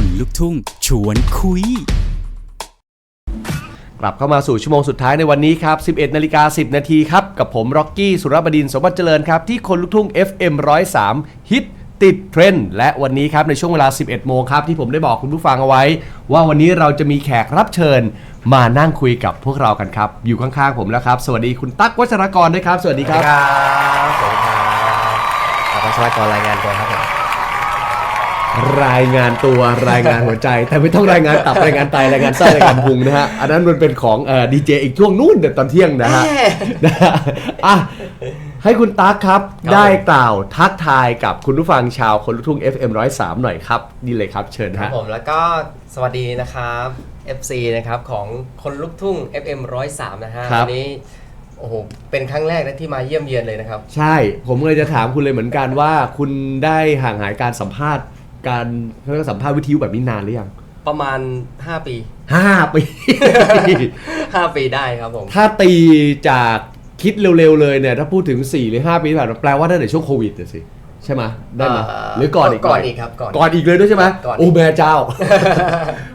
คนลุกทุ่ง ชวนคุย กลับเข้ามาสู่ชั่วโมงสุดท้ายในวันนี้ครับ 11 นาฬิกา 10 นาทีครับ กับผมร็อกกี้สุรบดินทร์สมบัติเจริญครับ ที่คนลุกทุ่ง FM 103 ฮิตติดเทรนด์และวันนี้ครับในช่วงเวลา 11 โมงครับ ที่ผมได้บอกคุณผู้ฟังเอาไว้ ว่าวันนี้เราจะมีแขกรับเชิญมานั่งคุยกับพวกเรากันครับ อยู่ข้างๆผมแล้วครับ สวัสดีคุณตั๊กวัชรกรด้วยครับ สวัสดีครับครับสวัสดีครับอาพัชรกรรายงานตัวครับผม รายงานตัวรายงานหัวใจ แต่ไม่ต้องรายงานตับรายงานไตรายงานไส้รายงานพุงนะฮะอันนั้นมันเป็นของเอ่อดีเจอีกช่วงนู่นเดี๋ยวตอนเที่ยงนะฮะนะฮะอะให้คุณตั๊กครับได้กล่าวทักทายกับคุณผู้ฟังชาวคนลุกทุ่ง FM 103 หน่อยครับนี่เลยครับเชิญครับฮะผมแล้วก็สวัสดีนะครับ FC นะครับของคนลุกทุ่ง FM 103 นะฮะครับวันี้โอ้โห เป็นครั้งแรกนะที่มาเยี่ยมเยือนเลยนะครับ ใช่ ผมเลยจะถามคุณเลยเหมือนกันว่า คุณได้ห่างหายการสัมภาษณ์ การเขาเรียกว่าสัมภาษณ์วิทยุแบบนี้นานหรือยังประมาณ 5 ปี ห้าปี 5 ปีได้ครับผม ถ้าตีจากคิดเร็วๆเลยเนี่ยถ้าพูดถึง 4 หรือ 5 ปีที่ผ่านมาแปลว่าตั้งแต่ช่วงโควิดน่ะสิใช่ไหมได้ไหมเอ่อหรือก่อนอีกก่อนหยอีกครับก่อนก่อนอีกเลยด้วยใช่ไหมก่อนอีกโอ้แม่เจ้า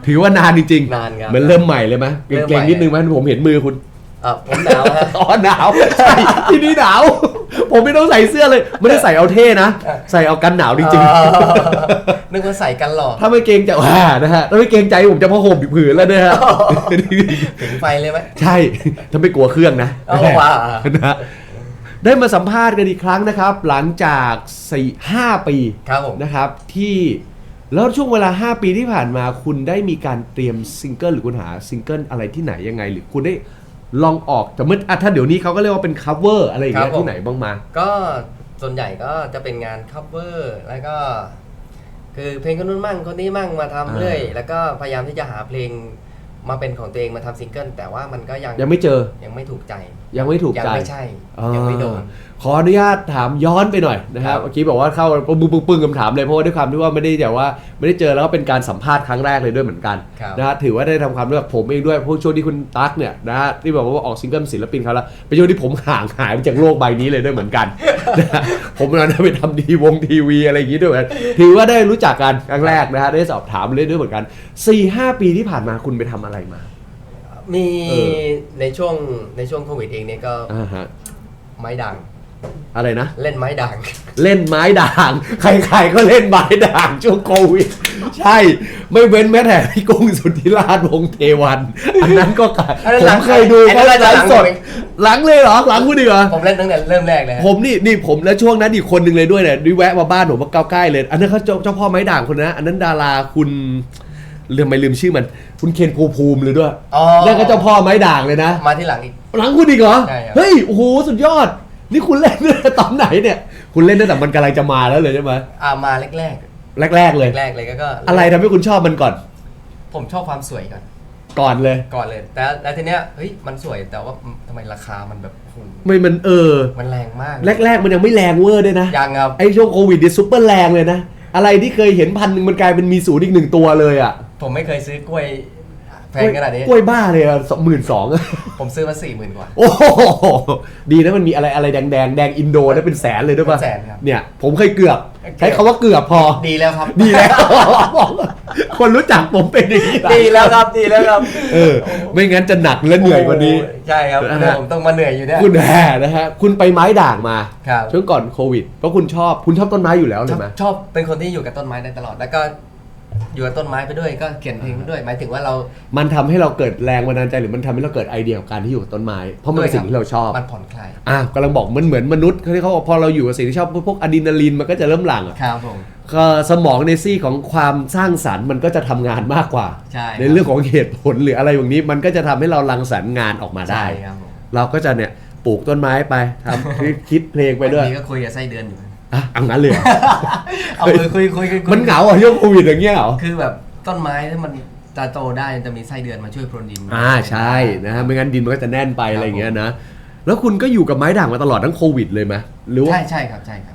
ถือว่านานจริงๆนานครับเหมือนเริ่มใหม่เลยไหมเริ่มใหม่เก่งๆนิดนึงไหมผมเห็นมือคุณ เอ่อผมหนาวฮะ อ๋อหนาวใช่ที่นี่หนาว ผมไม่ต้องใส่เสื้อเลย ไม่ได้ใส่เอาเท่นะ ใส่เอากันหนาวจริงเอ่อนึกว่าใส่กันหลอกๆถ้าไม่เกรงใจว่านะฮะถ้าไม่เกรงใจผมจะพอห่มผืนแล้วนะฮะถึงไฟเลยไหมใช่ถ้าไม่กลัวเครื่องนะเอาว่านะฮะได้มาสัมภาษณ์กันอีกครั้งนะครับ หลังจากสี่ห้าปีครับผมนะครับที่แล้วช่วงเวลา 5 ปีที่ผ่านมาคุณได้มีการเตรียมซิงเกิลหรือคุณหาซิงเกิลอะไรที่ไหนยังไง หรือคุณได้ ลองออกแต่เมื่ออะถ้าเดี๋ยวนี้เขาก็เรียกว่าเป็น cover อะไรอย่างเงี้ยครับผม ที่ไหนบ้างมา ก็ส่วนใหญ่ก็จะเป็นงาน cover แล้วก็ คือเพลงคนนู้นมั่งคนนี้มั่งมาทำอ่า เรื่อยแล้วก็พยายามที่จะหาเพลงมาเป็นของตัวเองมาทำซิงเกิลแต่ว่ามันก็ยังยังไม่เจอยังไม่ถูกใจยังไม่ถูกยังใจ ไม่ใช่อ่ายังไม่โดนข ออนุญาตถามย้อนไปหน่อยนะครับครับเมื่อกี้บอกว่าเข้าปึ้งปึ้งปึ้งคำถามเลยเพราะว่าด้วยความที่ว่าไม่ได้แต่ว่าไม่ได้เจอแล้วก็เป็นการสัมภาษณ์ครั้งแรกเลยด้วยเหมือนกันครับนะฮะถือว่าได้ทำความรู้จักผมเองด้วยพวกช่วงที่คุณตั๊กเนี่ยนะฮะที่บอกว่าออกซิงเกิลศิลปินเขาแล้วเป็นช่วงที่ผมห่างหายไปจากโลกใบนี้เลยด้วยเหมือนกันนะฮะผมตอนนั้นไปทำดีวงทีวีอะไรอย่างงี้ด้วยเหมือนกันถือว่าได้รู้จักกันครั้งแรกนะฮะได้สอบถามเรื่อยด้วยเหมือนกัน4ี่ห้าปีที่ผ่านมาคุณไปทำอะไรมา มีเออในช่วงในช่วงโควิดเองเนี่ยก็อ่าฮะไม้ด่าง อะไรนะ เล่นไม้ด่าง เล่นไม้ด่าง ใคร ๆ ก็เล่นไม้ด่างช่วงโควิด ใช่ ไม่เว้นแม้แต่พี่กุ้งสุทธิราชวงศ์เทวัน อันนั้นก็ขายอันนั้นผหลัมงเคยดูอันนั้นเขาน่าจะไลหลังฟ์สด ผมเอง หลังเลยเหรอ หลังคุณดีกว่า ผมเล่นตั้งแต่เริ่มแรกเลยฮะ ผมนี่นี่ผมและช่วงนั้นอีกคนหนึ่งเลยด้วยเนี่ยด้วยแวะมาบ้านผมมาใกล้ๆเลย อันนั้นเขาเจ้าเจ้าพ่อไม้ด่างคนนั้นอันนั้นดาราคุณลืมไม่ลืมชื่อมัน คุณเคนภูมิภูมิเลยด้วยอ๋อ นั่นก็เจ้าพ่อไม้ด่างเลยนะ มาที่หลังอีก หลังคุณอีกเหรอ ใช่ครับ เฮ้ย โอ้โห สุดยอด นี่คุณเล่นตั้งแต่ตอนไหนเนี่ย คุณเล่นตั้งแต่มันกำลังจะมาแล้วเลยใช่ไหมอ่ามาแรกแรกๆเลยๆแรกๆเลยก็ก็อะไรทำให้คุณชอบมันก่อน ผมชอบความสวยก่อน ก่อนเลย ก่อนเลย แต่แล้วทีเนี้ยเฮ้ยมันสวยแต่ว่าทำไมราคามันแบบโอ้โหไม่มันเออ มันแรงมากแรก ๆ มันยังไม่แรงเวอร์ด้วยนะยังครับไอ้ช่วงโควิดเนี่ยซุปเปอร์แรงเลยนะ อะไรที่เคยเห็นพันหนึ่งมันกลายเป็นมีศูนย์อีกหนึ่งตัวเลยอะ ผมไม่เคยซื้อกล้วย แพงขนาดนี้ กล้วยบ้าเลยอะสองหมื่นสองผมซื้อมาสี่หมื่นกว่า โอ้โหดีนะมันมีอะไรอะไรแดงแดงๆแดงอินโดได้เป็นแสนเลยด้วยป่ะเป็นแสนครับเนี่ย ผมเคยเกือบใช้คำว่าเกือบพอ ดีแล้วครับ ดีแล้วคนรู้จักผมเป็นอย่างนี้หลายดีแล้วครับดีแล้วครับ เออ ไม่งั้นจะหนักและเหนื่อยกว่านี้โอ้ใช่ครับนะฮะเดี๋ยวผมต้องมาเหนื่อยอยู่เนี่ยคุณแห่นะฮะคุณไปไม้ด่างมาครับช่วงก่อนโควิดเพราะคุณชอบคุณชอบต้นไม้อยู่แล้วชเลอยบไหมชอบเป็นคนที่อยู่กับต้นไม้ได้ตลอดแล้วก็ อยู่กับต้นไม้ไปด้วยก็เขียนเพลงไปด้วย หมายถึงว่าเรา มันทำให้เราเกิดแรงบันดาลใจหรือมันทำให้เราเกิดไอเดียกับการที่อยู่กับต้นไม้ เพราะมันเป็นสิ่งที่เราชอบ มันผ่อนคลายอะกำลังบอกมันเหมือนมนุษย์เขาที่เขาบอกพอเราอยู่กับสิ่งที่ชอบพวกอะดรีนาลีนมันก็จะเริ่มหลั่งอะครับผมก็สมองในซี่ของความสร้างสรรค์มันก็จะทำงานมากกว่าใช่ในเรื่องของเหตุผลหรืออะไรแบบนี้ มันก็จะทำให้เรารังสรรค์งานออกมาได้ ใช่ครับผมเราก็จะเนี่ยปลูกต้นไม้ไปทำ คิดคิดเพลงไปด้วย บางทีก็คุยกับไส้เดือนอยู่ อะอังนั้นเลยเหรอ เอามือคุยคุยคุยคุยมันเหงาอะช่วงโควิดอย่างเงี้ยเหรอ คือแบบต้นไม้ถ้ามันจะโตได้มันจะมีไส้เดือนมาช่วยพรวนดิน อ่าใช่นะฮะไม่งั้นดินมันก็จะแน่นไปอะไรอย่างเงี้ยนะ แล้วคุณก็อยู่กับไม้ด่างมาตลอดทั้งโควิดเลยไหมหรือว่า ใช่ใช่ครับใช่ครับ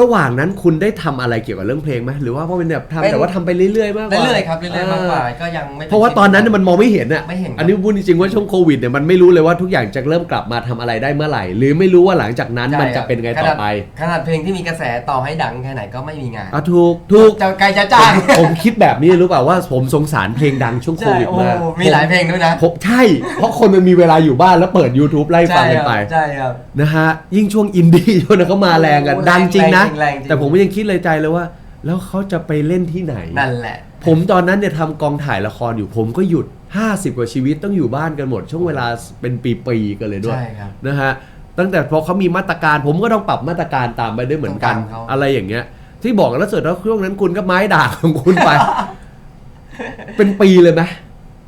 ระหว่างนั้นคุณได้ทำอะไรเกี่ยวกับเรื่องเพลงไหมหรือว่าเพราะเป็นแบบทำเป็นแต่ว่าทำไปเรื่อยๆมากกว่า เรื่อยๆครับเรื่อยๆมากกว่าก็ยังไม่เพราะว่าตอนนั้นเนี่ยมันมองไม่เห็นอะ ไม่เห็นครับ อันนี้พูดจริงๆว่าช่วงโควิดเนี่ยมันไม่รู้เลยว่าทุกอย่างจะเริ่มกลับมาทำอะไรได้เมื่อไหร่ หรือไม่รู้ว่าหลังจากนั้นใช่มันคจะรับเป็นไงขต่อนาดไปขนาดเพลงที่มีกระแสต่อให้ดังแค่ไหนก็ไม่มีงานอะถูกถูกจะไกลจะจ้างผมผมคิดแบบนี้รู้เปล่าว่าผมสงสารเพลงดังช่วงโคใช่วิดโอ้มากมีหลายเพลงด้วยนะผมใช่ เพราะคนมันมีเวลาอยู่บ้านแล้วเปิด YouTube ไล่ฟังกันไปใช่ครับ นะฮะยิ่งช่วงอินดี้ช่วงนั้นเขามาแรงกันโอ้ดังจริงนะแรงจริงแรงจริง แต่ผมก็ยังคิดเลยใจเลยว่า แล้วเขาจะไปเล่นที่ไหน นั่นแหละ ผมตอนนั้นเนี่ยทำกองถ่ายละครอยู่ผมก็หยุด 50 กว่าชีวิตต้องอยู่บ้านกันหมด ช่วงเวลาเป็นปีๆกันเลยด้วยใช่ครับนะฮะตั้งแต่พอเขามีมาตรการ ผมก็ต้องปรับมาตรการตามไปด้วยเหมือนกัน ต้องตามเขา อะไรอย่างเงี้ย ที่บอกแล้วเสร็จแล้วช่วงนั้นคุณก็ไม้ด่างของคุณไป เป็นปีเลยไหม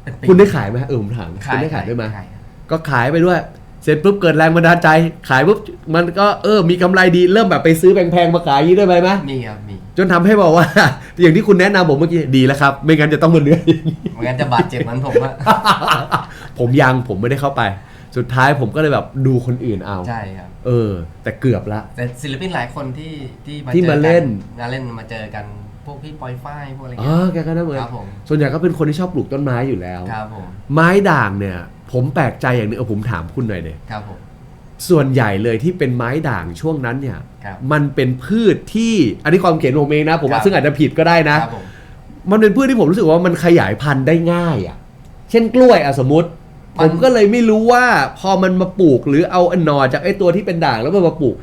เป็นปีคุณได้ขายไหมเออผมถามขาคุณยได้ขายด้วยไหม ขาย ก็ขายไปด้วย เสร็จปุ๊บเกิดแรงบันดาลใจ ขายปุ๊บมันก็เออมีกำไรดีเริ่มแบบไปซื้อแพงๆมาขายอยางนี้ด้วยไหมไหมมีครับมีจนทำให้บอกว่า อย่างที่คุณแนะนำผมเมื่อกี้ดีแล้วครับ ไม่งั้นจะต้องมาเหนื่อยอย่างนี้เหมือนกันจะบาดเจ็บเหมือนผมอะผมยังผมไม่ได้เข้าไป สุดท้ายผมก็เลยแบบดูคนอื่นเอาใช่ครับเออ แต่เกือบละแต่ศิลปินหลายคนที่ที่ที่จอมากัเล่นมาเล่นมาเจอกันพวกพี่ปอยฝ้ายพวกอะไรอ๋เงี้อยแกก็น่าเหมือนครับผมส่วนใหญ่ก็เป็นคนที่ชอบปลูกต้นไม้อยู่แล้วครับผมไม้ด่างเนี่ย ผมแปลกใจอย่างหนึงเออผมถามคุณหน่อยเดยครับผม ส่วนใหญ่เลยที่เป็นไม้ด่างช่วงนั้นเนี่ย ครับมันเป็นพืชที่อันนี้ความเขียนผมเองนะ ผมครัว่าบ ซึ่งอาจจะผิดก็ได้นะ ครับผม มันเป็นพืชที่ผมรู้สึกว่ามันขยายพันธุ์ได้ง่ายอะ เช่นกล้วยอะสมมติ มันผมก็เลยไม่รู้ว่าพอมันมาปลูกหรือเอาหนอจากไอ้ตัวที่เป็นด่างแล้วมันมาปลูก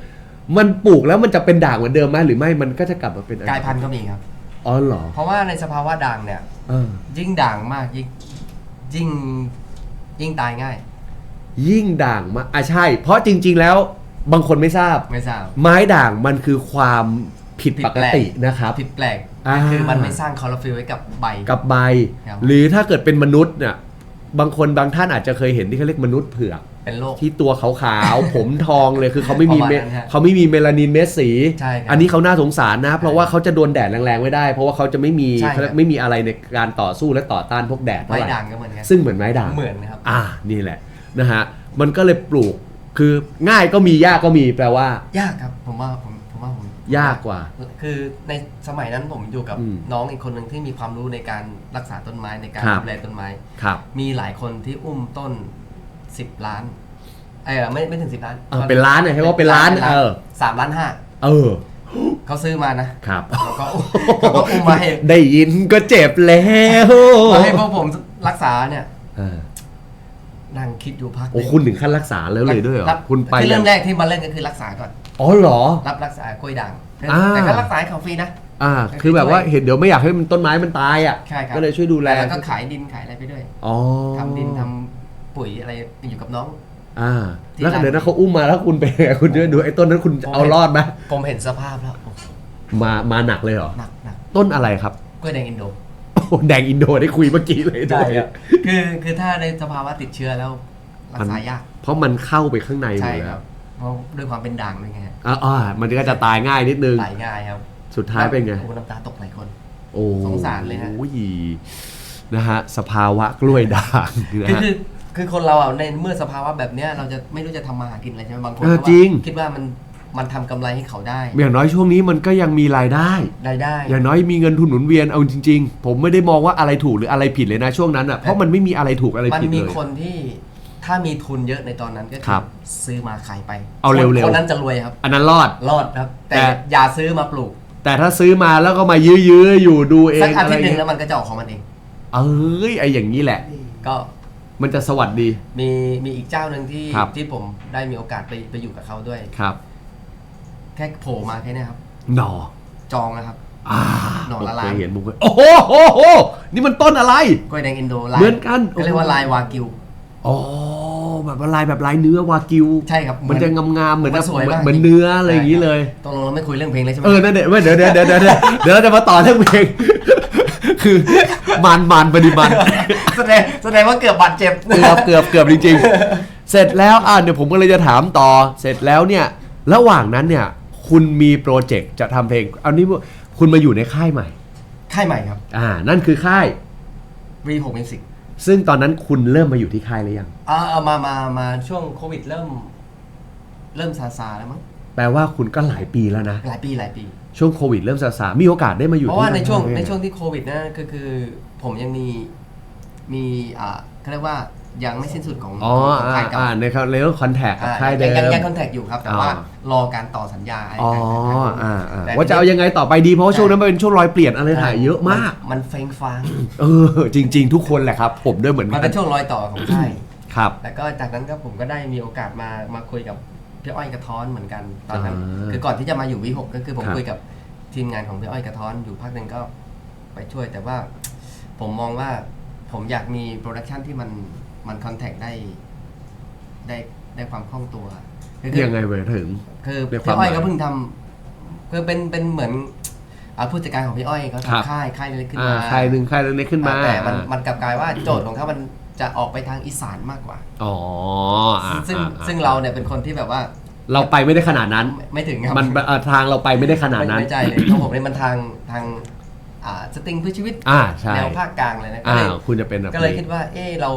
มันปลูกแล้วมันจะเป็นด่างเหมือนเดิมไหมหรือไม่มันก็จะกลับมาเป็นอักลายพันธุ์ก็มีครับ อ๋อเหรอเพราะว่าในสภาวะด่างเนี่ย เออ ยิ่งด่างมากยิ่งยิ่ง ยิ่งตายง่าย ยิ่งด่างมาอะใช่ เพราะจริง ๆ แล้วบางคนไม่ทราบ ไม่ทราบไม้ด่างมันคือความผิดผิดปแปกลกตินะครับ ผิดแปลกอ่า คือมันไม่สร้างคลอโรฟิลล์ไว้กับใบ กับใบ ครับ หรือถ้าเกิดเป็นมนุษย์เนี่ย บางคนบางท่านอาจจะเคยเห็นที่เขาเรียกมนุษย์เผือก เป็นโรค ที่ตัวขาวๆ ผมทองเลยคือเขาไม่มีประมาณเมนั้นฮะเขาไม่มีเมลานินเม็ดสี ใช่ครับอันนี้เขาน่าสงสารนะ เพราะว่าเขาจะโดนแดดแรงๆไม่ได้ เพราะว่าเขาจะไม่มีใช่ครับ เขาเรียกไม่มีอะไรในการต่อสู้และต่อต้านพวกแดดเท่าไม้ไหร่ด่างก็เหมือนกันซึ่งเหมือนไม้ด่าง เหมือนนะครับ อ่านี่แหละนะฮะมันก็เลยปลูกคือง่ายก็มียากก็มีแปลว่า ยากครับผมว่าผมผมว่าผม ยากกว่า คือในสมัยนั้นผมอยู่กับอืมน้องอีกคนหนึ่งที่มีความรู้ในการรักษาต้นไม้ในการครับ ดูแลต้นไม้ ครับ มีหลายคนที่อุ้มต้นสิบล้านเออไม่ไม่ถึงสิบล้านเออเป็นล้านเนี่ยให้ว่าเป็นล้านเออ สามล้านห้าเออเขาซื้อมานะครับ แล้วก็เขาก็อุ้มมาให้ได้ยินก็เจ็บแล้วมาให้พวกผมรักษาเนี่ยเออนั่งคิดอยู่พักโอ้คุณถึงขั้นรักษาแล้วเลยด้วยเหรอ รับคุณไปคือเริ่มยังแรกที่มาเล่นก็คือรักษาก่อน อ๋อเหรอ รับรักษากล้วยด่างอ่า แต่ก็รักษาให้เขาฟรีนะ อ่า คือแบบว่าเห็นเดี๋ยวไม่อยากให้มันต้นไม้มันตายอะ ใช่ครับก็เลยช่วยดูแล แล้วก็ขายดินขายอะไรไปด้วยอ๋อทำดินทำปุ๋ยอะไรอยู่กับน้อง อ่าที่แล้วร้านเดี๋ยวนะเขาอุ้มมาแล้วคุณไปนไงคุณช่วยดูไอ้ต้นนั้นคุณผมเอารอดไหมผมเห็นสภาพแล้วโอ้โหมามาหนักเลยเหรอ หนักหนักต้นอะไรครับ กล้วยแดงอินโดโอ้โหแดงอินโดได้คุยเมื่อกี้เลยด้วยคือคือถ้าในสภาวะติดเชื้อแล้วรักษายาก เพราะมันเข้าไปข้างในหมใช่ดคแล้รัวบ เพราะด้วยความเป็นด่างด้วยไงฮะอ่าอ่ามันก็จะตายง่ายนิดนึง ตายง่ายครับสุดท้ายเป็นไง โอ้น้ำตาตกหลายคน โอ้สงสารเลยฮะ โอ้ยนะฮะ สภาวะกล้วยด่างนะคือฮะ คือคือคนเราอะในเมื่อสภาวะแบบเนี้ยเราจะไม่รู้จะทำมาหากินอะไรใช่ไหมบางคนเออก็ว่าจริง คิดว่ามันมันทำกำไรให้เขาได้อย่างน้อยช่วงนี้มันก็ยังมีรายได้ รายได้ อย่างน้อยมีเงินทุนหมุนเวียนเอาจริง ๆ ผมไม่ได้มองว่าอะไรถูกหรืออะไรผิดเลยนะช่วงนั้นอะเพราะมันไม่มีอะไรถูกอะไรมันผิดมีเลย คนที่ ถ้ามีทุนเยอะในตอนนั้นก็ครับซื้อมาขายไปเอาเร็วๆ คนนั้นจะรวยครับ อันนั้นรอด รอดครับ แต่แต่ อย่าซื้อมาปลูกแต่ถ้าซื้อมาแล้วก็มายื้อๆอยู่ดูเอสักงอาอะไรทิตย์หนึ่งเงี้แล้ยวมันก็จะออกของมันเอง เอ้ยไออย่างนี้แหละ ก็มันจะสวัสดี มีมีอีกเจ้าหนึ่งที่ครับ ที่ผมได้มีโอกาสไปไปอยู่กับเขาด้วย ครับแค่โผล่มาแค่เนี้ยครับ หน่อจองนะครับ อ่าหน่อละผมล้านเคยเห็นมุกโอ้โหโหโหนี่มันต้นอะไร กล้วยแดงอินโดลายเหมือนกัน เขาเรียกว่าลายวากิว อ๋อแบบว่าลายแบบลายเนื้อวากิวใช่ครับมันจะงามๆเหมือนมันสวยมากเหมือนเนื้ออะไรอย่างนี้เลยตกลงเราไม่คุยเรื่องเพลงเลยใช่ไหมเออนั่นเดี๋ยวเดี๋ยวเดี๋ยวเดี๋ยวเดี๋ยวเดี๋ยวเดี๋ยวเราจะมาต่อเรื่องเพลงคือมันมันปฏิบัติแสดงแสดงว่าเกือบบาดเจ็บเกือบเกือบเกือบจริงๆ เสร็จแล้วอะเดี๋ยวผมก็เลยจะถามต่อ เสร็จแล้วเนี่ย ระหว่างนั้นเนี่ย คุณมีโปรเจกต์จะทำเพลงเอานี้คุณมาอยู่ในค่ายใหม่ ค่ายใหม่ครับ อ่า นั่นคือค่าย V6 Music ซึ่งตอนนั้นคุณเริ่มมาอยู่ที่ค่ายหรือยัง อ่าเอามามามาช่วงโควิดเริ่ม เริ่มซาซาแล้วมั้งเแปลว่าคุณก็หลายปีแล้วนะ หลายปีหลายปี ช่วงโควิดเริ่มซาซามีโอกาสได้มาอยู่เพราะว่าที่ในช่วงบ้าในไหมช่วงที่โควิดนะก็คือ ผมยังมีมีอ่าเขาเรียกว่า ยังไม่สิ้นสุดของอ๋อของอ่าค่ายเก่าอ่าในครับเรื่องคอนแทคกับอ่าค่ายเดิยังมยังคอนแทคอยู่ครับ แต่อ๋อว่ารอการต่อสัญญาอะไรอ๋อกันนะครับ อ่าอ่าแต่ ว่าจะเอายังไงต่อไปดีเพราะว่าช่วงนั้นมันเป็นช่วงรอยเปลี่ยนอะไรถ่ายเยอะมาก นมันเฟ้งฟ้างเออ จริง ๆ ทุกคนแหละครับ ผมด้วยเหมือนมันกัเป็นนช่วงรอยต่อของค่าย ครับ แล้วก็จากนั้นก็ผมก็ได้มีโอกาสมามาคุยกับพี่อ้อยกระท้อนเหมือนกันตอนนั้น อ่าคือก่อนที่จะมาอยู่วิหกก็คือผมครับ คุยกับทีมงานของพี่อ้อยกระท้อนอยู่พักหนึ่งก็ไปช่วยแต่ว่าผมมองว่าผมอยากมีโปรดักชันที่มัน มันคอนแทคได้ได้ได้ความคล่องตัวคือคือยังไงเว้ยถึง คือในความพี่อ้อยหมายก็เพิ่งทำคือเป็นเป็นเหมือนอ่าผู้จัดการของพี่อ้อยเขาครับทำค่ายค่ายเล็กๆขึ้นอ่ามาใครหนึ่งใครเล็กๆขึ้นมา แต่มันมันกลับกลายว่าโจทย์ของเขามันจะออกไปทางอีสานมากกว่า อ๋ออ่าซึ่งอ่อ่ซึ่งเราเนี่ยเป็นคนที่แบบว่า เราไปไม่ได้ขนาดนั้น ไม่ไม่ถึงครับ มันเอ่อทางเราไปไม่ได้ขนาดไม่นั้นไม่ใช่เลยเพราะผมเนี่ยมันทางทางอ่าสตริงเพื่อชีวิตอ่าใช่แนวภาคกลางเลยนะก็อ่าเลยคุณจะเป็นแบบก็เลยนี้คิดว่า เออเรา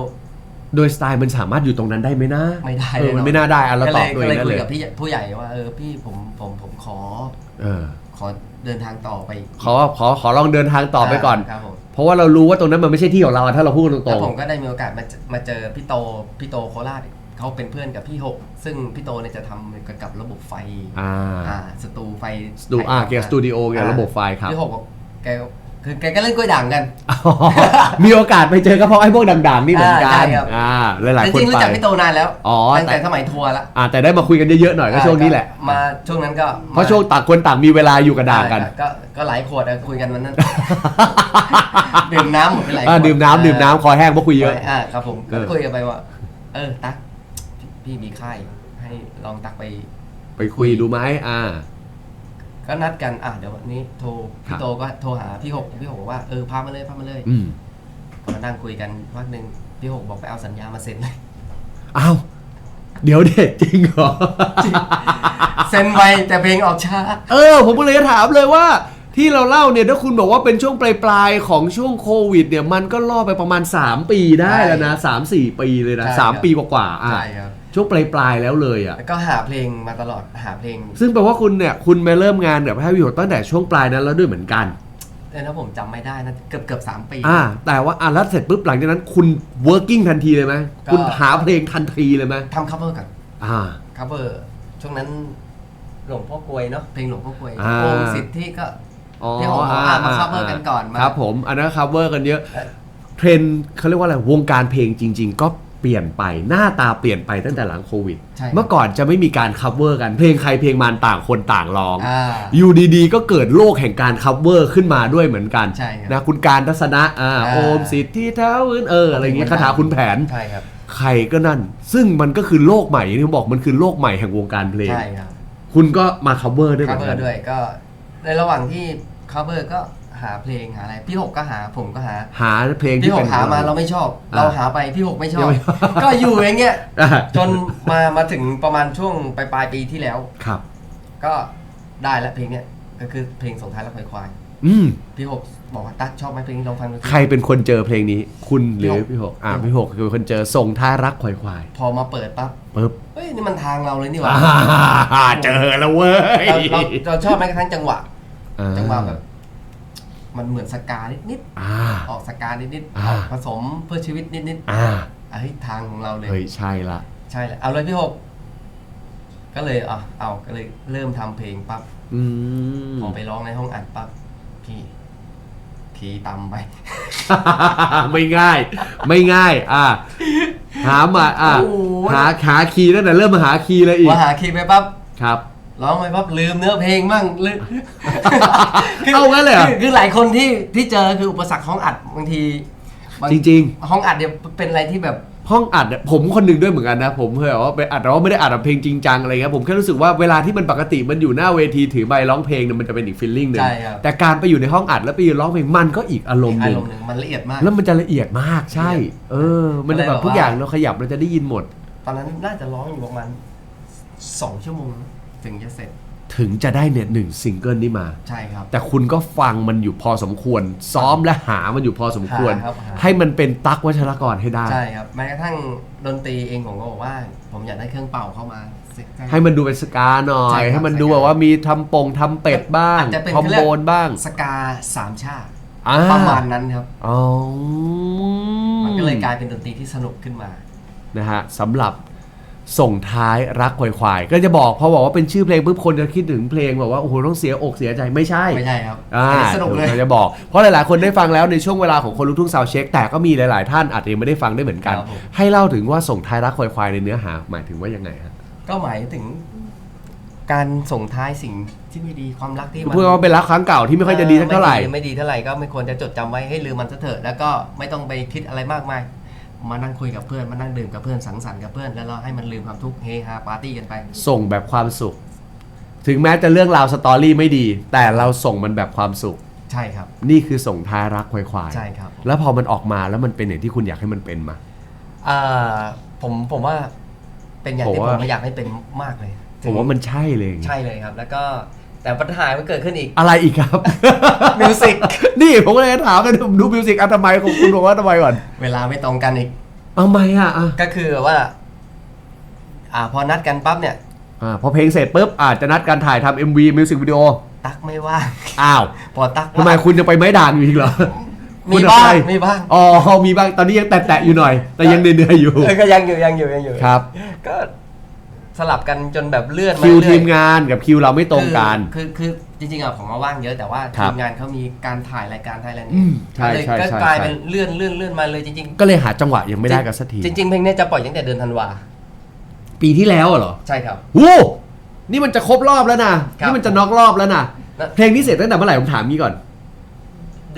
โดยสไตล์มันสามารถอยู่ตรงนั้นได้ไหมนะไม่ได้เออแมันไม่น่าได้อะเราก็ตเลอบยตัวก็เอเลยงได้คุเลยยกับพี่ผู้ใหญ่ว่าเออพี่ผมผมผมขอ เออขอเดินทางต่อไปขอขอขอลองเดินทางต่อไปก่อน ครับผมเพราะว่าเรารู้ว่าตรงนั้นมันไม่ใช่ที่ของเราอะถ้าเราพูดตรแล้วงผมก็ได้มีโอกาสมาเจอมาเจอพี่โตพี่โตโคราชเขาเป็นเพื่อนกับพี่หกซึ่งพี่โตเนี่ยจะทำเกี่ยวกับระบบไฟๆอ่า อ่าสตูไฟสตูอ่าเกี่ยวกับสตูดิโอเกี่ยวกับระบบไฟครับ พี่หกบอกแก คือแกก็เล่นกล้วยด่างกันอ๋อมีโอกาสไปเจอก็เพราะไอ้พวกดังๆนี่เหมือนกัอ่าใช่นครับอ่าหลายแต่ๆคนจริงๆรู้ไปจักพี่โตนานแล้วอ๋อตั้งแต่แต่สมัยทัวร์ละอ่าแต่ได้มาคุยกันเยอะๆหน่อยก็ช่วงนี้แหละ มาช่วงนั้นก็เพราะช่วงต่างคนต่างมีเวลาอยู่กับด่างกันใช่ครับก็ก็หลายขวดอะคุยกันวันนั้นดื่มน้ำหมดไปหลายขวอ่าดดื่มน้ำดื่มน้ำคอแห้งเพราะคุยเยอะอ่าครับผมเอก็อคุยกันไปว่า เออตั๊กพี่มีค่ายให้ลองตักไป ไปคุยดูไหมอ่า ก็นัดกันอะเดี๋ยววันนี้โทรครัพี่บโตก็โทรหาพี่หกพี่หกบอกว่าเออพามาเลยพามาเลยอืมก็มานั่งคุยกันพักหนึ่งพี่หกบอกไปเอาสัญญามาเซ็นเลยอ้าวเดี๋ยวเด็ดจริงเหรอเซ็นไวแต่เพลงออกช้าเออ ผมก็เลยจะถามเลยว่า ที่เราเล่าเนี่ยถ้าคุณบอกว่าเป็นช่วงปลายๆของช่วงโควิด เนี่ยมันก็ล่อไปประมาณ 3 ปีได้แล้วนะสามสี่ปีเลยนะใช่สามครับปีกว่าๆอะใช่ครับ ช่วงปลายๆแล้วเลยอะ แล้วก็หาเพลงมาตลอดหาเพลงซึ่งแปลว่าคุณเนี่ยคุณมาเริ่มงานกับพี่วิโตั้งแต่ช่วงปลายนั้นแล้วด้วยเหมือนกัน แต่ถ้าผมจำไม่ได้นะเกือบเกือบสามปี อ่า แต่ว่าอะแล้วเสร็จปุ๊บหลังจากนั้นคุณ working ทันทีเลยไหมก็ คุณหาเพลงทันทีเลยไหมทำ cover กัน อ่า cover ช่วงนั้นหลวงพ่อกลวยเนาะเพลงหลวงพ่อกลวยอ่า โองค์สิทธิ์ที่ก็ที่ผมบอกอะมา cover กันก่อนมา ครับผมอันนั้น cover กันเยอะเอ่อเทรนด์เขาเรียกว่าอะไรวงการเพลงจริง ๆ ก็ เปลี่ยนไปหน้าตาเปลี่ยนไปตั้งแต่หลังโควิด ใช่ เมื่อก่อนจะไม่มีการ cover กันเพลงใครเพลงมันต่างคนต่างร้อง อ่า อยู่ดีๆ ก็เกิดโลกแห่งการ cover ขึ้นมาด้วยเหมือนกันใช่ครับนะคุณการทัศนะอ่าอ่า โอมสิทธิเท้าอื่นเอออะไรอย่างเงี้ยคาถาคุณแผน ใช่ครับ ใครก็นั่น ซึ่งมันก็คือโลกใหม่อย่างที่ผมบอกมันคือโลกใหม่แห่งวงการเพลง ใช่ครับ คุณก็มา cover ด้วยเหมือน cover กันด้วยก็ในระหว่างที่ cover ก็ หาเพลงหาอะไร พี่หกก็หาผมก็หา หาเพลงพี่ที่หเป็กน หามาเราไม่ชอบ อ่าเราหาไปพี่หกไม่ชอบ ยังไม่ ก็อยู่อย่างเงี้ยอ่าจนมามาถึงประมาณช่วงปลายปลายๆปีที่แล้ว ครับ ก็ได้แล้วเพลงเนี้ยก็คือเพลงส่งท้ายรักควายควายอืมพี่หกบอกว่าตั๊กชอบไหมเพลงนี้ลองฟังดูสิ ใครเป็นคนเจอเพลงนี้ คุณหรือพี่พี่หหกกอ่าพี่หกคือคนเจอส่งท้ายรักควายควายพอมาเปิดปั๊บปึ๊บเฮ้ยนี่มันทางเราเลยนี่หว่าอ่าเจอแล้วเว้ยเราเราเราชอบแม้กระทั่งจังหวะอ่าจังหวะแบบ มันเหมือนสกานิดนิดอ่า ๆออกสกานิดนิดๆอ่าออกผสมเพื่อชีวิตนิดนิดอ่าๆเฮ้ยทางของเราเลย เฮ้ยใช่ละ ใช่เลยเอาเลยพี่หกก็เลยอะเอาก็เลยเริ่มทำเพลงปั๊บอืม พอไปร้องในห้องอัดปั๊บพี่คีย์ต่ำไป ไม่ง่าย ไม่ง่าย อ่าหามาอ่าโอ้โห หาหาคีย์ตั้งแต่เริ่มมาหาคีย์เลยอีกมาหาคีย์ไปปั๊บ ครับ ร้องไปปั๊บลืมเนื้อเพลงมั่งลืมเอางั้นเลยเหรอ คือคือหลายคนที่ที่เจอคืออุปสรรคห้องอัดบางทีบาจริงห้องอัดเนี่ยเป็นอะไรที่แบบห้องอัดเนี่ยผมคนหนึ่งด้วยเหมือนกันนะผมเคยบอกว่าไปอัดแต่ว่าไม่ได้อัดแบบเพลงจริงจังอะไรเงี้ยผมแค่รู้สึกว่าเวลาที่มันปกติมันอยู่หน้าเวทีถือไมค์ร้องเพลงเนี่ยมันจะเป็นอีกฟีลลิ่งหนึ่งใช่ครับแต่การไปอยู่ในห้องอัดแล้วไปยืนร้องเพลงมันก็อีกอารมณ์หอานึ่งรมณ์หนึ่งมันละเอียดมาก แล้วมันจะละเอียดมากใช่ เออ มันจะแบบก็เลยแบบว่าทุกอย่างเราขยับเราจะได้ยินหมด ตอนนั้นน่าจะร้องอยู่ประมาณสองชั่วโมง ถึงจะเสร็จ ถึงจะได้เนี่ยหนึ่งซิงเกิลนี้มา ใช่ครับ แต่คุณก็ฟังมันอยู่พอสมควร ซ้อมและหามันอยู่พอสมควร หาครับหา ให้มันเป็นตั๊กวัชรกรให้ได้ ใช่ครับแม้กระทั่งดนตรีเองผมก็บอกว่า ผมอยากได้เครื่องเป่าเข้ามาให้มันดูเป็นสกาหน่อใช่ย ครับให้มันดูสกาแบบว่ามีทำปงทำเป็ดบ้างอาจจะเป็นทอมโบนบ้างสกาสามชาติอ่าประมาณนั้นครับ อ๋อ มันก็เลยกลายเป็นดนตรีที่สนุกขึ้นมา นะฮะสำหรับ ส่งท้ายรักควายควายก็จะบอกพอบอกว่าเป็นชื่อเพลงปุ๊บคนจะคิดถึงเพลงแบบว่าโอ้โหต้องเสียอกเสียใจไม่ใช่ไม่ใช่ครับอ่าอันนี้สนุกเลยเราจะบอกเพราะหลายๆ คนได้ฟังแล้วในช่วงเวลาของคนลูกทุ่งซาวเช็คแต่ก็มีหลายๆ ท่านอาจจะยังไม่ได้ฟังได้เหมือนกันครับผมให้เล่าถึงว่าส่งท้ายรักควายควายในเนื้อหา หมายถึงว่ายังไงฮะก็หมายถึง การส่งท้ายสิ่งที่ไม่ดีความรักที่มันเพื่อว่าเป็นรักครั้งเก่าที่ไม่ค่อยจะดีสักเท่าไหร่ไม่ดีไม่ดีเท่าไหร่ก็ไม่ควรจะจดจำไว้ให้ลืมมันซะเถอะแล้วก็ไม่ต้องไปคิดอะไรมากมาย มานั่งคุยกับเพื่อนมานั่งดื่มกับเพื่อนสังสรรค์กับเพื่อนแล้วเราให้มันลืมความทุกข์เฮฮาปาร์ตี้กันไป ส่งแบบความสุข ถึงแม้จะเรื่องราวสตอรี่ไม่ดี แต่เราส่งมันแบบความสุข ใช่ครับ นี่คือส่งท้ายรักควายควายใช่ครับ แล้วพอมันออกมาแล้วมันเป็นอย่างที่คุณอยากให้มันเป็นมาอ่าผมผมว่าเป็นอย่างที่ผมผว่ามอยากให้เป็นมากเลย ผมว่ามันใช่เลย ใช่เลยครับ แล้วก็ แต่ปัญหามันเกิดขึ้นอีก อะไรอีกครับ มิวสิก นี่ผมก็เลยถามเลยดูมิวสิกอะทำไมของคุณบอกว่าทำไมก่อนเวลาไม่ตรงกันอีก เอาไหมอะอะก็คือว่า อ่าพอนัดกันปั๊บเนี่ย อ่าพอเพลงเสร็จปุ๊บอาจจะนัดการถ่ายทำ MV มิวสิกวิดีโอตักไม่ว่างอ้าวพอตักทำไมว่างคุณจะไปไม้ด่างอยู่อีกเหรอมีคุณบ้างอะไรมีบ้างอ๋อมีบ้างตอนนี้ยังแตะๆอยู่หน่อย แต่ยังเหนื่อยๆอยู่เออก็ยังอยู่ยังอยู่ยังอยู่ครับ ก็ สลับกันจนแบบเลื่อนมาคิวเรื่ทีอยมงานกับคิวเราไม่ตรงกัน คือคือคือจริงๆอะผมมาว่างเยอะแต่ว่าครัทีบมงานเขามีการถ่ายรายการถ่ายอะไรอืนี่มใช่ก็เลยใช่ก็ใช่กลายใช่ เป็นเลื่อนเลื่อนเลื่อนมาเลยจริงก็เลยหาจังหวะยังไม่ได้กันสักทีจริง ๆ เพลงเนี้ยจะปล่อยตั้งแต่เดือนธันวาปีที่แล้วเหรอใช่ครับ วู้นี่มันจะครบรอบแล้วนะครับนี่มันจะน็อกรอบแล้วนะแล้วเพลงนี้เสร็จตั้งแต่เมื่อไหร่ผมถามงี้ก่อน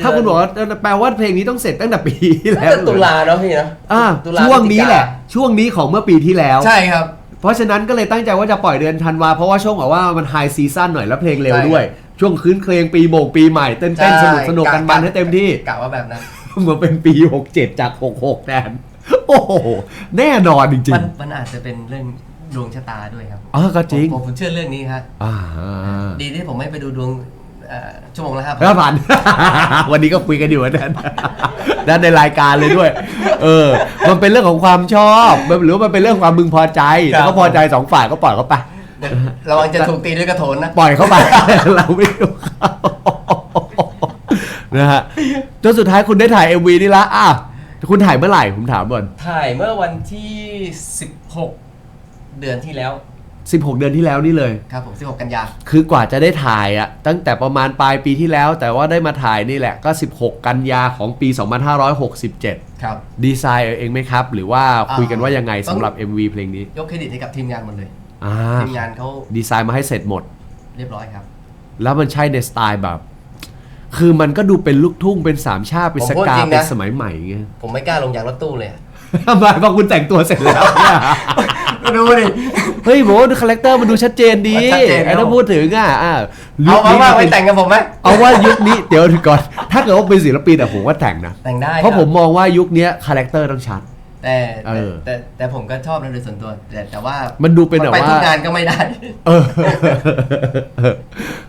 ถ้าคุณบอกว่าแปลว่าเพลงนี้ต้องเสร็จตั้งแต่ปีที่น่าแล้วจะตุลาเนาะพี่เนาะอ่าตุลาช่วงนี้แหละพฤศจิช่วงนี้ของเมื่อปีที่แล้ว ใช่ครับ เพราะฉะนั้นก็เลยตั้งใจว่าจะปล่อยเดือนธันวาเพราะว่าช่วงแบบว่ามันไฮซีซั่นหน่อยแล้วเพลงเร็วใช่ด้วย ช่วงคืนเพลงปีโบกปีใหม่เต้นใช่เต้นสนุกสนุกกันมันให้เต็มที่กะว่าแบบนั้นเหมือนเป็นปี 67 จาก 66แทนโอ้โหแน่นอนจริงมันมันอาจจะเป็นเรื่องดวงชะตาด้วยครับๆอ๋อก็จริงผมผมเชื่อเรื่องนี้ครับอ่าดีที่ผมไม่ไปดูดวง เอ่อชั่วโมงละห้าพัแล้วผ่านวันนี้ก็คุยกันอยู่นะด้านในรายการเลยด้วย เออ มันเป็นเรื่องของความชอบมันหรือว่ามันเป็นเรื่องความมึงพอใจแต่ก็พอใจสองฝ่ายก็ปล่อยเขาไป ระวังจะถูกตีด้วยกระโถนนะ ปล่อยเข้าไป เราไม่รู้เขานะฮะจนสุดท้ายคุณได้ถ่าย MV นี่ละอะคุณถ่ายเมื่อไหร่ผมถามก่อนถ่ายเมื่อวันที่ 16 เดือนที่แล้ว 16 เดือนที่แล้วนี่เลย ครับผม 16 กันยา คือกว่าจะได้ถ่ายอะตั้งแต่ประมาณปลายปีที่แล้ว แต่ว่าได้มาถ่ายนี่แหละก็ 16 กันยาของปี 2567 ครับ ดีไซน์เอาเองไหมครับ หรือว่าคุยกันว่ายังไงต้องสำหรับ MV เพลงนี้ยกเครดิตให้กับทีมงานหมดเลยอ่าทีมงานเขาดีไซน์มาให้เสร็จหมด เรียบร้อยครับ แล้วมันใช่ในสไตล์แบบ คือมันก็ดูเป็นลูกทุ่งเป็นสามชาติเป็นผมสพูดกาจริงนะเป็นสมัยใหม่อย่างเงี้ยผมไม่กล้าลงจากรถตู้เลยอะทำไมพอคุณแต่งตัวเสร็จแล้ว เนี่ยดูดิ เฮ้ยผมว่าคาแรคเตอร์มันดูชัดเจนดีมันชัดเจนครับ ไอ้ถ้าพูดถึงอะอะเอายุคเอานี้ว่ามันไปเป็นแต่งกับผมไหมเอาว่ายุคนี้เดี๋ยวถึงก่อน ถ้าเกิดว่าเป็นศิลปินอะผมว่าแต่งนะ แต่งได้เพราะคบผมมองว่ายุคเนี้ยคาแรคเตอร์ต้องชัด แต่เอแต่อแต่แต่ผมก็ชอบนะโดยส่วนตัว แต่แต่ว่ามันดูเป็นแบบไปว่า ทุกงานก็ไม่ได้ เออ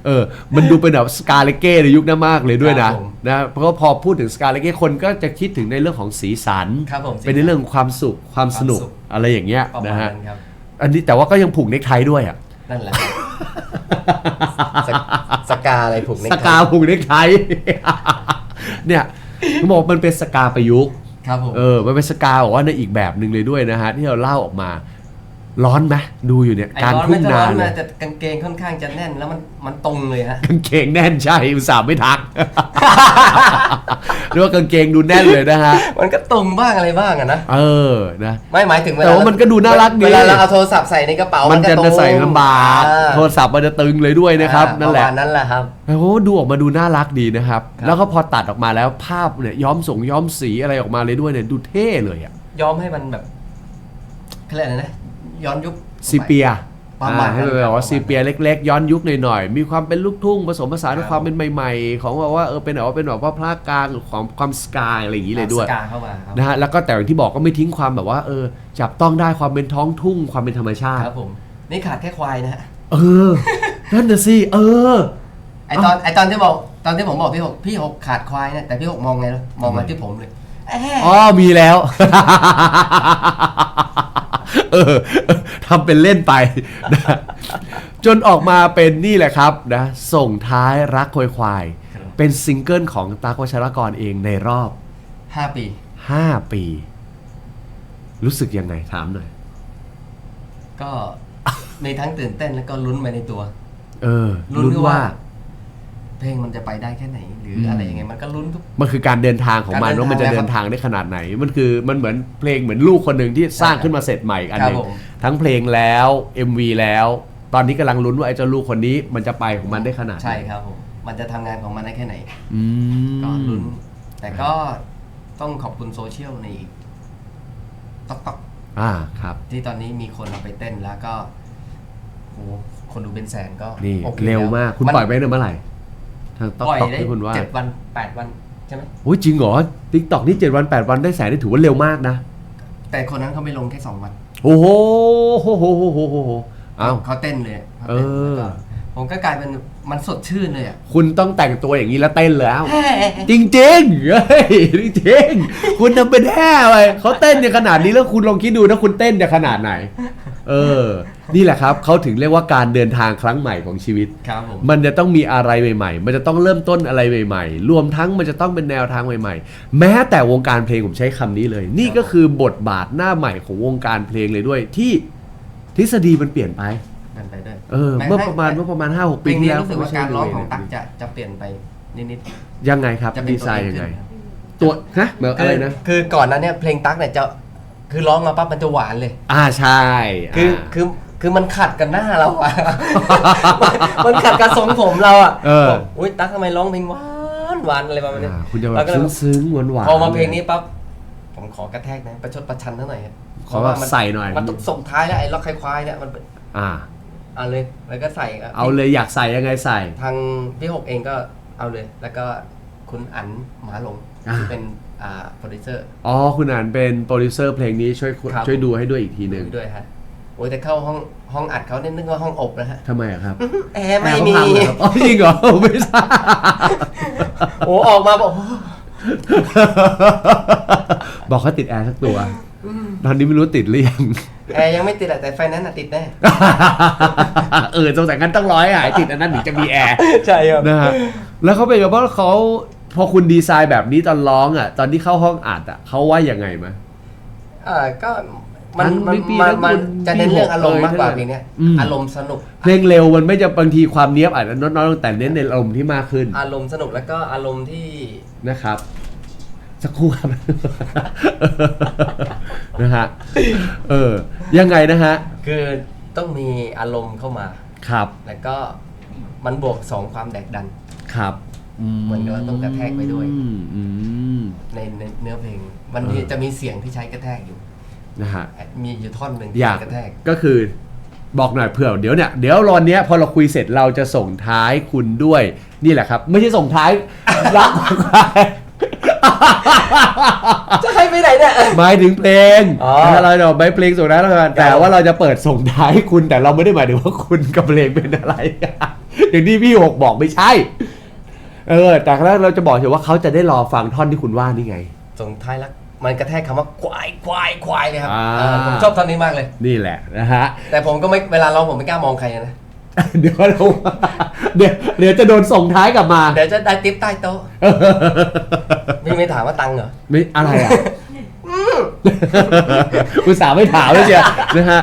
เออ มันดูเป็นแบบสกาเลเก้ในยุคนั้นมากเลยด้วยครันะบผมนะ เพราะว่าพอพูดถึงสกาเลเก้คนก็จะคิดถึงในเรื่องของสีสัน ครับผมเป็นในเรื่องของความสุข ความสนุก ความสุข อะไรอย่างเงี้ยประมานะณฮะ นั้นครับ อันนี้แต่ว่าก็ยังผูกเนคไทด้วยอะ นั่นแหละครับสกสกาอะไรผูกเนคสไท กาผูกเนคไท เนี่ยเขาบอกมันเป็นสกาประยุกต์ ครับผมเออมันเป็นสกาบอกว่าในอีกแบบหนึ่งเลยด้วยนะฮะที่เราเล่าออกมา ร้อนไหมดูอยู่เนี่ยไอ้กลารร้อนทุ่ไม่งจะนาร้อนเลมายแต่กางเกงค่อนข้างจะแน่นแล้วมันมันตรงเลยฮะกางเกงแน่นใช่อุตส่าห์ไม่ทักเรียกว่ากางเกงดูแน่นเลยนะฮะมันก็ตรงบ้างอะไรบ้างอะนะเออนะไม่หมายถึงเวลาแต่ว่ามันก็ดูน่ารักดีเวลาเราเอาโทรศัพท์ใส่ในกระเป๋ามัมันจะตรงใส่ลำบากอ่าโทรศัพท์มันจะตึงเลยด้วยนะครับอ่านั่นแหละประมาณนั้นแหละครับโอ้โหดูออกมาดูน่ารักดีนะครับครับ แล้วก็พอตัดออกมาแล้วภาพเนี่ยย้อมสงย้อมสีอะไรออกมาเลยด้วยเนี่ยดูเท่เลยอะย้อมให้มันแบบเขาเรียกอะไรนะ ย้อนยุคซีเปียประมาณอ่าให้นั้นมันแบบว่าประมาณซีเปียเล็ก ๆ ย้อนยุคหน่อยๆมีความเป็นลูกทุ่งผสมผสานกับครับความเป็นใหม่ ๆ ของแบบว่าเออเป็นแบบว่าเป็นแบบว่าภาคกลางของความสกายอะไรอย่างนี้เลยด้วยสกาเข้ามาครับนะฮะแล้วก็แต่อย่างที่บอกก็ไม่ทิ้งความแบบว่าเออจับต้องได้ความเป็นท้องทุ่งความเป็นธรรมชาติครับผมนี่ขาดแค่ควายนะฮะเออนั่นน่ะสิเออไอตอนไอตอนที่บอกตอนที่ผมบอกพี่หกพี่หกขาดควายนะแต่พี่หกมองไงล่ะมองมาที่ผมเลยแอะอ๋อมีแล้ว เออทำเป็นเล่นไปนะจนออกมาเป็นนี่แหละครับนะ ส่งท้ายรักคอยควายครับเป็นซิงเกิลของตากวัชรกรเองในรอบ ห้าปี5ปี รู้สึกยังไงถามหน่อย ก็มีทั้งตื่นเต้นแล้วก็ลุ้นไปในตัว เออลุ้นลุ้นว่าว่าเพ ลงมันจะไปได้แค่ไหน หรืออะไรยังไงมันก็ลุ้นทุก มันคือการเดินทางของมันการเดินว่ามันจะทางเดินทางได้ขนาดไหน มันคือมันเหมือนเพลงเหมือนลูกคนหนึ่งที่สร้างขึ้นมาเสร็จใหม่อีกอันหนึ่งครับผม ทั้งเพลงแล้ว MV แล้ว ตอนนี้กำลังลุ้นว่าไอ้เจ้าลูกคนนี้มันจะไปของมันได้ขนาดไหนใช่ครับผมมันจะทำงานของมันได้แค่ไหน อืม ก็ลุ้น แต่ก็ต้องขอบคุณโซเชียลในอีกต๊อกต๊อกอ่าครับ ที่ตอนนี้มีคนเอาไปเต้นแล้วก็โหคนดูเป็นแสนก็นี่โอคเร็วมาก คุณนปล่อยไปเมื่อไหร่ ทางต๊อกปล่อยต๊อกได้ที่คุณว่าเจ็ดวันแปดวันใช่ไหมโอ้ยจริงเหรอทิกตอกนี่เจ็ดวันแปดวันได้แสนนี่ถือว่าเร็วมากนะ แต่คนนั้นเขาไม่ลงแค่สองวันโอ้โหโหโหโหโหโหโหเอ้าเขาเต้นเลยขาเอต้นอแล้วก็ผมก็กลายเป็นมันสดชื่นเลยอะ คุณต้องแต่งตัวอย่างนี้แล้วเต้นแล้ว จริงจริงๆเฮ้ยจริงๆคุณทำเป็นแห่ไปเขาเต้นอย่างขนาดนี้แล้วคุณลองคิดดูนะคุณเต้นอย่างขนาดไหน เออ นี่แหละครับเขาถึงเรียกว่าการเดินทางครั้งใหม่ของชีวิต ครับผม มันจะต้องมีอะไรใหม่ ๆ มันจะต้องเริ่มต้นอะไรใหม่ ๆ รวมทั้งมันจะต้องเป็นแนวทางใหม่ ๆ แม้แต่วงการเพลงผมใช้คำนี้เลย นี่ก็คือบทบาทหน้าใหม่ของวงการเพลงเลยด้วยที่ทฤษฎีมันเปลี่ยนไป มันไปด้วยเออ เมื่อประมาณเมื่อประมาณ5 6เพปีลงที่นี้แล้วรู้สึกว่าไม่ใช่การร้องเลยของตั๊กจะจะเปลี่ยนไปนิดยังไงครับๆจะเป็นดีตัวไซเองน์ยังขึ้ไงนครับตัวฮะเหมือนอะไรนะ คือก่อนนั้นเนี่ยเพลงตั๊กเนี่ยจะคือร้องมาปั๊บมันจะหวานเลย อ่าใช่คืออ่า คือ คือมันขัดกันหน้าเราอะ มันขัดกับทรงผมเราอะเออ บอกอุ้ยตั๊กทำไมร้องเพลงหวานหวานอะไรประมาณนี้อ่าคุณจะแบเราบก็เลยซึ้งๆหวานหวานพอมาเพลงนี้ปั๊บผมขอกระแทกนะประชดประชันเท่าหน่อยครับขอแบบใส่หน่อย มันต้องส่งท้ายแล้วไอ้ล็อกควายๆเนี่ยมันเป็นอ่า เอาเลยแล้วก็ใส่เอาเลยอยากใส่ยังไงใส่ ทางพี่หกเองก็เอาเลย แล้วก็คุณอันหมาหลงอ่า ที่เป็นอ่าโปรดิวเซอร์ อ๋อ คุณอ่านเป็นโปรดิวเซอร์เพลงนี้ช่วยคุณครับ ช่วยดูให้ด้วยอีกทีหนึ่งด้วยฮะ โอ้ยแต่เข้าห้องห้องอัดเขาเนี่ยนึกว่าห้องอบนะฮะทำไมอะครับแอร์ไม่แอร์มีเขาพังเหรอครับอ๋อจริงเหรอไม่ใช่โอ้ออกมาบอกโอ้บอกเขาติดแอร์สักตัว ตอนนี้ไม่รู้ติดหรือยัง แอร์ยังไม่ติดอะแต่ไฟนั้นอะติดแน่ เออสงสัยกันต้องร้อยอะไอ้ติดอันนั้นถึงจะมีแอร์ ใช่ครับ นะฮะ แล้วเขาเป็นแบบว่าเขาพอคุณดีไซน์แบบนี้ตอนร้องอะ ตอนที่เข้าห้องอัดอะเขาว่ายังไงมั้ยอ่าก็ มันทั้งมันพี่ปีมันทั้งมันคุณจะเน้นเรื่องอารมณ์พี่หกมากกว่าเอ่ยเพลงเนี้ยอืม อารมณ์สนุก เพลงเร็วมันไม่จะบางทีความเนี้ยบอาจจะน้อยๆแต่เน้นในอารมณ์ที่มากขึ้นอารมณ์สนุกแล้วก็อารมณ์ที่ นะครับ สักครู่ครับ นะฮะเออ ยังไงนะฮะ คือต้องมีอารมณ์เข้ามา ครับ แล้วก็มันบวกสองความแดกดัน ครับเหมือนกับว่าต้องกระแทกไปด้วย อืมอืม ในในเนื้อเพลง มันมีเออ จะมีเสียงที่ใช้กระแทกอยู่ นะฮะมีอยู่ท่อนหนึ่งอที่ยากใช้กระแทกก็คือบอกหน่อยเผื่อเดี๋ยวเนี่ยเดี๋ยวรอนเนี้ยพอเราคุยเสร็จเราจะส่งท้ายคุณด้วยนี่แหละครับ ไม่ใช่ส่งท้ายรักของใครจะให้ไปไหนเนี่ยหมายถึงเพลงอ๋อนะเราเราไม่เพลงส่งท้ายแล้วกันแต่ว่าเราจะเปิดส่งท้ายคุณแต่เราไม่ได้หมายถึงว่าคุณกับเพลงเป็นอะไร อย่างที่พี่หกบอกไม่ใช่ เออ แต่แล้วเราจะบอกเฉยว่าเขาจะได้รอฟังท่อนที่คุณว่านี่ไงส่งท้ายแล้ว มันกระแทกคำว่าควายควายควายเลยครับอ่า เออผมชอบท่อนนี้มากเลย นี่แหละนะฮะ แต่ผมก็ไม่เวลาร้องผมไม่กล้ามองใครนะเดี๋ยวเราเดี๋ยวเดี๋ยวจะโดนส่งท้ายกลับมา เดี๋ยวจะได้ติ๊บใต้โต๊ะมีไม่ถามว่าตังค์เหรอ ไม่อะไรอะ อุตส่าห์ไม่ถามเลยเชียวนะฮะ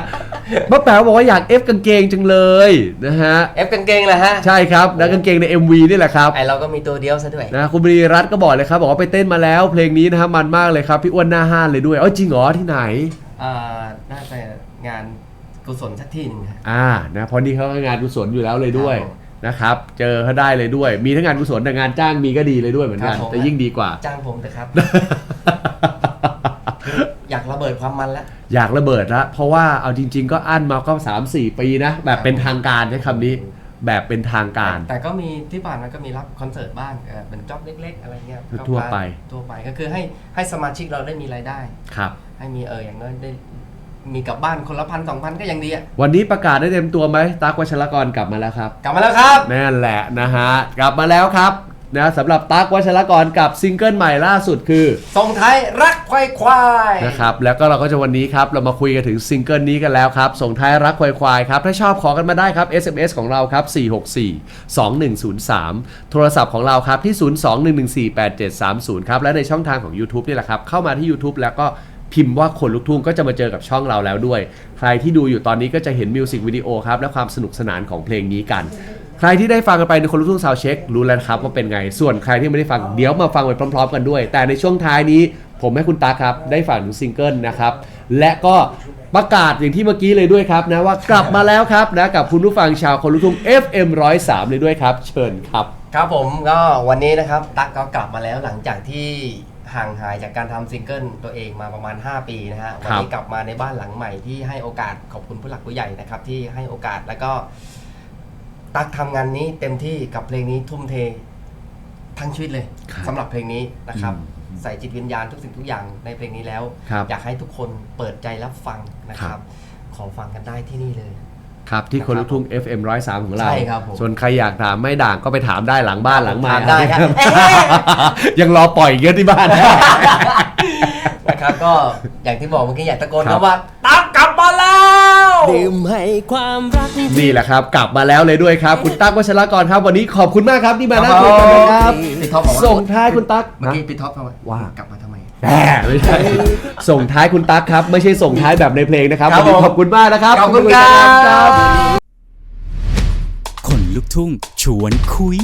ป้าแป๋วบอกว่าอยากเอฟกางเกงจังเลยนะฮะ เอฟกางเกงเลยฮะใช่ครับแล้วกางเกงใน MV นี่แหละครับไอเราก็มีตัวเดียวซะด้วย นะคุณบรีรัตน์ก็บอกเลยครับ บอกว่าไปเต้นมาแล้ว เพลงนี้นะครับมันมากเลยครับ พี่อ้วนหน้าห้านเลยด้วยเอ้ยจริงเหรอที่ไหน อ่า น่าจะงานกุศลสักที่หนึ่งฮะ อ่านะเพราะนี่เขาก็งานกุศลอยู่แล้วเลยด้วยครับผมนะครับ เจอเขาได้เลยด้วย มีทั้งงานกุศลแต่งานจ้างมีก็ดีเลยด้วยเหมือนกันครับผมแต่ยิ่งดีกว่า จ้างผมเถอะครับอยากระเบิดความมันแล้ว อยากระเบิดละเพราะว่าเอาจริง ๆ ก็อั้นมาก็สามสี่ปีนะ แบบเป็นทางการใช้คำนี้ แบบเป็นทางการ แต่ก็มีที่ผ่านมาก็มีรับคอนเสิร์ตบ้างเออเป็นจ็อบเล็ก ๆ อะไรเงี้ยก็ทั่วไป ทั่วไปก็คือให้ให้สมาชิกเราได้มีรายได้ ครับ ให้มีเอออย่างน้อยได้มีกลับบ้านคนละพันสองพันก็ยังดีอะ วันนี้ประกาศได้เต็มตัวไหมตั๊กวัชรกรกลับมาแล้วครับ กลับมาแล้วครับนั่นแหละนะฮะ กลับมาแล้วครับ นะสำหรับตั๊กวัชรกรกับซิงเกิลใหม่ล่าสุดคือส่งท้ายรักควายควายนะครับแล้วก็เราก็จะวันนี้ครับเรามาคุยกันถึงซิงเกิลนี้กันแล้วครับส่งท้ายรักควายควายครับถ้าชอบขอกันมาได้ครับ SMS ของเราครับ 464 2103 โทรศัพท์ของเราครับที่ 02-114-8730 ครับและในช่องทางของ YouTube นี่แหละครับเข้ามาที่ YouTube แล้วก็พิมพ์ว่าคนลุกทุ่งก็จะมาเจอกับช่องเราแล้วด้วย ใครที่ดูอยู่ตอนนี้ก็จะเห็นมิวสิกวิดีโอครับและความสนุกสนานของเพลงนี้กัน ใครที่ได้ฟังกันไปในคนลุกทุ่งซาวเช็ครู้แล้วนะครับว่าเป็นไง ส่วนใครที่ไม่ได้ฟังเดี๋ยวมาฟังไปพร้อม ๆ กันด้วย แต่ในช่วงท้ายนี้ผมให้คุณตาครับได้ฟังถึงซิงเกิลนะครับและก็ประกาศอย่างที่เมื่อกี้เลยด้วยครับนะว่ากลับมาแล้วครับนะกับคุณผู้ฟังชาวคนลุกทุ่ง FM 103เลยด้วยครับ เชิญครับ ครับผมก็วันนี้นะครับตั๊กก็กลับมาแล้วหลังจากที่ห่างหายจากการทำซิงเกิลตัวเองมาประมาณ 5 ปีนะฮะวันนี้กลับมาในบ้านหลังใหม่ที่ให้โอกาสขอบคุณผู้หลักผู้ใหญ่นะครับที่ให้โอกาสแล้วก็ ตั๊กทำงานนี้เต็มที่กับเพลงนี้ทุ่มเททั้งชีวิตเลยครับสำหรับเพลงนี้นะครับ อืมใส่จิตวิญญาณทุกสิ่งทุกอย่างในเพลงนี้แล้ว ครับอยากให้ทุกคนเปิดใจรับฟังนะคครัรับ บ ขอฟังกันได้ที่นี่เลย ครับที่คนลุกทุ่ง FM 103ของเรา ใช่ครับผม ส่วนใครอยากถามไม่ด่างก็ไปถามได้หลังบ้านหลังไมาถามได้ครับ ยังรอปล่อยเยอะที่บ้านนะครับก็อย่างที่บอกเมื่อกี้อยากตะโกนครับคำว่าตั๊กกลับมาแล้ว ดื่มให้ความรักนี่แหละครับ กลับมาแล้วเลยด้วยครับ คุณตั๊กวัชรกรครับ วันนี้ขอบคุณมากครับที่มานั่งคุยกันนะครับ พี่ท็อปบอกว่าส่งท้ายคุณตั๊กเมื่อกี้พี่ท็อปเขาว่า กลับมาทำไมแหมไม่ใช่ส่งท้ายคุณตั๊กครับ ไม่ใช่ส่งท้ายแบบในเพลงนะครับครับวันนี้ผมขอบคุณมากนะครับขอบคุณครับคนลุกทุ่งชวนคุย